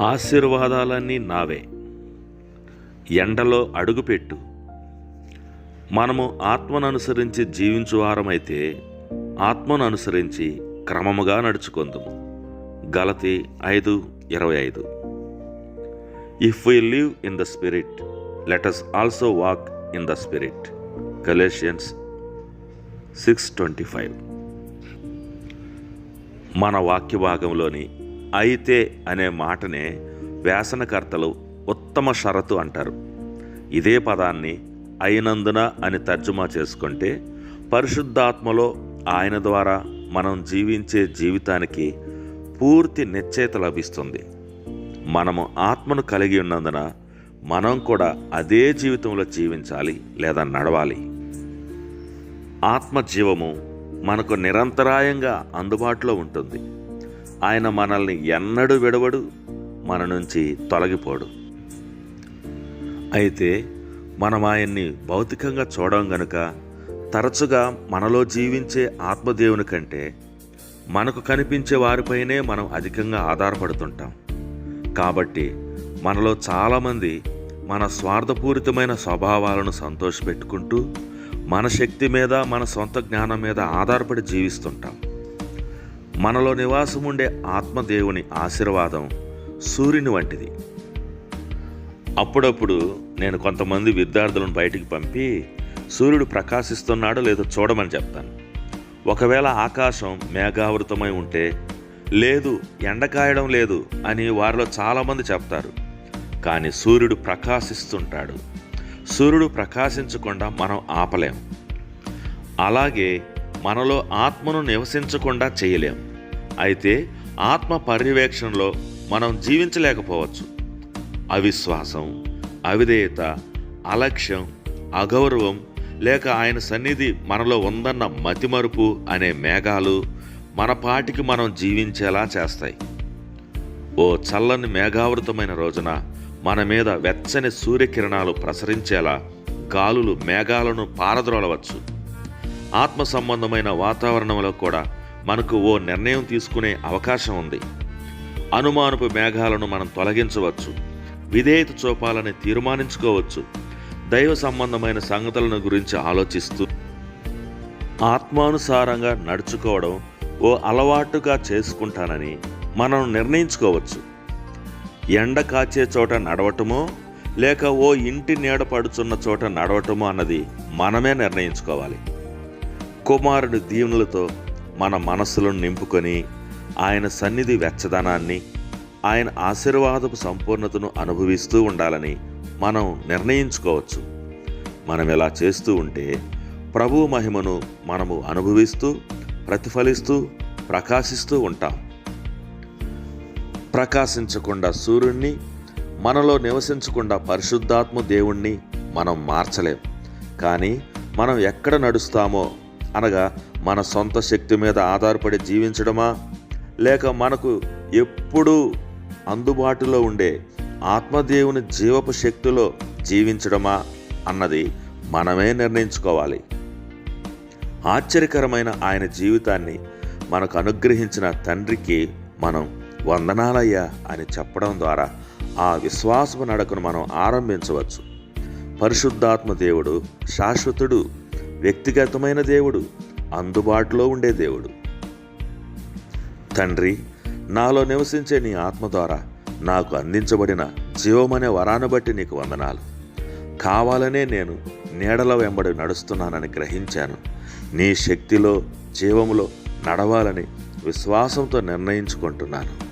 ఆశీర్వాదాలన్నీ నావే. ఎండలో అడుగుపెట్టు. మనము ఆత్మను అనుసరించి జీవించువారమైతే ఆత్మను అనుసరించి క్రమముగా నడుచుకుందాము. గలతి ఐదు ఇరవై ఐదు. If we live in the spirit let us also walk in the spirit Galatians six twenty five మన వాక్య భాగంలోని అయితే అనే మాటనే వ్యాసనకర్తలు ఉత్తమ షరతు అంటారు. ఇదే పదాన్ని అయినందున అని తర్జుమా చేసుకుంటే పరిశుద్ధాత్మలో ఆయన ద్వారా మనం జీవించే జీవితానికి పూర్తి నిశ్చయిత లభిస్తుంది. మనము ఆత్మను కలిగి ఉన్నందున మనం కూడా అదే జీవితంలో జీవించాలి లేదా నడవాలి. ఆత్మ జీవము మనకు నిరంతరాయంగా అందుబాటులో ఉంటుంది. ఆయన మనల్ని ఎన్నడూ విడవడు మన నుంచి తొలగిపోడు. అయితే మనం ఆయన్ని భౌతికంగా చూడడం గనుక తరచుగా మనలో జీవించే ఆత్మదేవుని కంటే మనకు కనిపించే వారిపైనే మనం అధికంగా ఆధారపడుతుంటాం. కాబట్టి మనలో చాలామంది మన స్వార్థపూరితమైన స్వభావాలను సంతోషపెట్టుకుంటూ మన శక్తి మీద మన సొంత జ్ఞానం మీద ఆధారపడి జీవిస్తుంటాం. మనలో నివాసం ఉండే ఆత్మదేవుని ఆశీర్వాదం సూర్యుని వంటిది. అప్పుడప్పుడు నేను కొంతమంది విద్యార్థులను బయటికి పంపి సూర్యుడు ప్రకాశిస్తున్నాడో లేదో చూడమని చెప్తాను. ఒకవేళ ఆకాశం మేఘావృతమై ఉంటే లేదు ఎండ కాయడం లేదు అని వారిలో చాలామంది చెప్తారు. కానీ సూర్యుడు ప్రకాశిస్తుంటాడు. సూర్యుడు ప్రకాశించకుండా మనం ఆపలేం. అలాగే మనలో ఆత్మను నివసించకుండా చేయలేం. అయితే ఆత్మ పర్యవేక్షణలో మనం జీవించలేకపోవచ్చు. అవిశ్వాసం అవిధేయత అలక్ష్యం అగౌరవం లేక ఆయన సన్నిధి మనలో ఉందన్న మతిమరుపు అనే మేఘాలు మన పాటికి మనం జీవించేలా చేస్తాయి. ఓ చల్లని మేఘావృతమైన రోజున మన మీద వెచ్చని సూర్యకిరణాలు ప్రసరించేలా గాలులు మేఘాలను పారద్రోలవచ్చు. ఆత్మ సంబంధమైన వాతావరణంలో కూడా మనకు ఓ నిర్ణయం తీసుకునే అవకాశం ఉంది. అనుమానపు మేఘాలను మనం తొలగించవచ్చు. విధేయత చూపాలని తీర్మానించుకోవచ్చు. దైవ సంబంధమైన సంగతులను గురించి ఆలోచిస్తూ ఆత్మానుసారంగా నడుచుకోవడం ఓ అలవాటుగా చేసుకుంటానని మనం నిర్ణయించుకోవచ్చు. ఎండ కాచే చోట నడవటమో లేక ఓ ఇంటి నీడ పడుచున్న చోట నడవటమో అన్నది మనమే నిర్ణయించుకోవాలి. కుమారుడి దీవునులతో మన మనస్సులను నింపుకొని ఆయన సన్నిధి వెచ్చదనాన్ని ఆయన ఆశీర్వాదపు సంపూర్ణతను అనుభవిస్తూ ఉండాలని మనం నిర్ణయించుకోవచ్చు. మనం ఇలా చేస్తూ ఉంటే ప్రభు మహిమను మనము అనుభవిస్తూ ప్రతిఫలిస్తూ ప్రకాశిస్తూ ఉంటాం. ప్రకాశించకుండా సూర్యుణ్ణి మనలో నివసించకుండా పరిశుద్ధాత్మ దేవుణ్ణి మనం మార్చలేం. కానీ మనం ఎక్కడ నడుస్తామో అనగా మన సొంత శక్తి మీద ఆధారపడి జీవించడమా? లేక మనకు ఎప్పుడూ అందుబాటులో ఉండే ఆత్మదేవుని జీవపు శక్తిలో జీవించడమా అన్నది మనమే నిర్ణయించుకోవాలి. ఆశ్చర్యకరమైన ఆయన జీవితాన్ని మనకు అనుగ్రహించిన తండ్రికి మనం వందనాలయ్యా అని చెప్పడం ద్వారా ఆ విశ్వాసపు నడకను మనం ఆరంభించవచ్చు. పరిశుద్ధాత్మ దేవుడు శాశ్వతుడు వ్యక్తిగతమైన దేవుడు అందుబాటులో ఉండే దేవుడు. తండ్రి నాలో నివసించే నీ ఆత్మ ద్వారా నాకు అందించబడిన జీవమనే వరాన్ని బట్టి నీకు వందనాలు. కావాలనే నేను నీడల వెంబడి నడుస్తున్నానని గ్రహించాను. నీ శక్తిలో జీవములో నడవాలని విశ్వాసంతో నిర్ణయించుకుంటున్నాను.